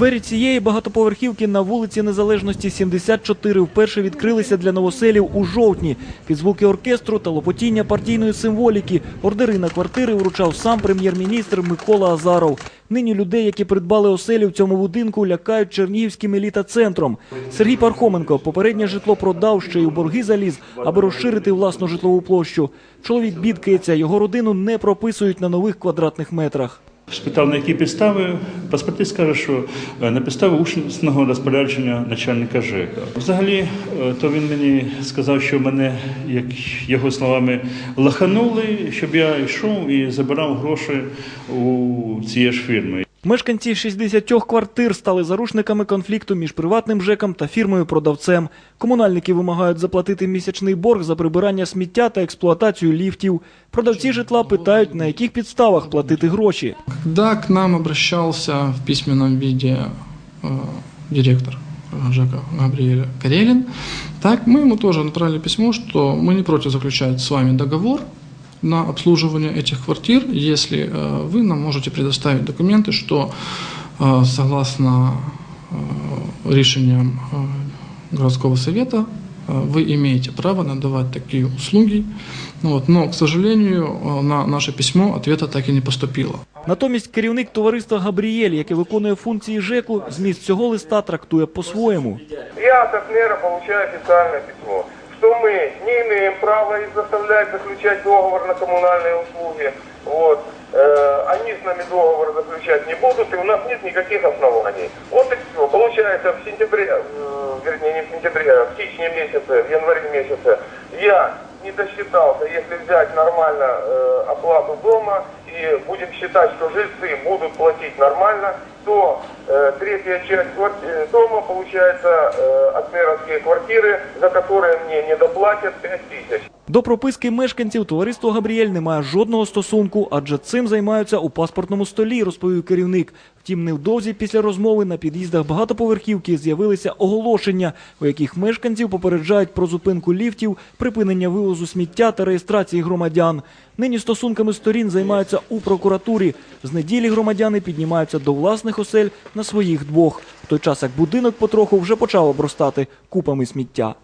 Двері цієї багатоповерхівки на вулиці Незалежності 74 вперше відкрилися для новоселів у жовтні. Під звуки оркестру та лопотіння партійної символіки ордери на квартири вручав сам прем'єр-міністр Микола Азаров. Нині людей, які придбали оселі в цьому будинку, лякають чернігівським еліта-центром. Сергій Пархоменко попереднє житло продав, ще й у борги заліз, аби розширити власну житлову площу. Чоловік бідкається, його родину не прописують на нових квадратних метрах. Спитав, на які підстави. Паспортист каже, що е, на підставі усного розпорядження начальника ЖЕКа. Взагалі, е, то він мені сказав, що мене, як його словами, лаханули, щоб я йшов і забирав гроші у цієї ж фірми. Мешканці 60 квартир стали заручниками конфлікту між приватним ЖЕКом та фірмою-продавцем. Комунальники вимагають заплатити місячний борг за прибирання сміття та експлуатацію ліфтів. Продавці житла питають, на яких підставах платити гроші. Когда к нам обращался в письменном виде э, директор э, ЖЭКа Габриэль Карелин, так мы ему тоже направили письмо, что мы не против заключать с вами договор на обслуживание этих квартир, если э, вы нам можете предоставить документы, что э, согласно э, решениям э, городского совета э, вы имеете право надавать такие услуги. Ну Вот, но, к сожалению, э, на наше письмо ответа так и не поступило. Натомість керівник товариства Габрієль, яке виконує функції ЖЕКу, зміст цього листа трактує по-своєму. Я от мэра получаю официальное письмо, что мы не имеем права их заставлять заключать договор на коммунальные услуги. Вот. Э, они с нами договор заключать не будут, и у нас нет никаких оснований. Вот и все. Получается, в сентябре, э, вернее, не в сентябре, а в січне месяце, в январе месяце я не досчитался, если взять нормально э, оплату дома и будем считать, что жильцы будут платить нормально, то э, третья часть кварти- э, дома получается э, от мэровские квартиры, за которые мне не доплатят 5 тысяч. До прописки мешканців товариство Габріель не має жодного стосунку, адже цим займаються у паспортному столі, розповів керівник. Втім, невдовзі після розмови на під'їздах багатоповерхівки з'явилися оголошення, у яких мешканців попереджають про зупинку ліфтів, припинення вивозу сміття та реєстрації громадян. Нині стосунками сторін займаються у прокуратурі. З неділі громадяни піднімаються до власних осель на своїх двох, в той час як будинок потроху вже почав обростати купами сміття.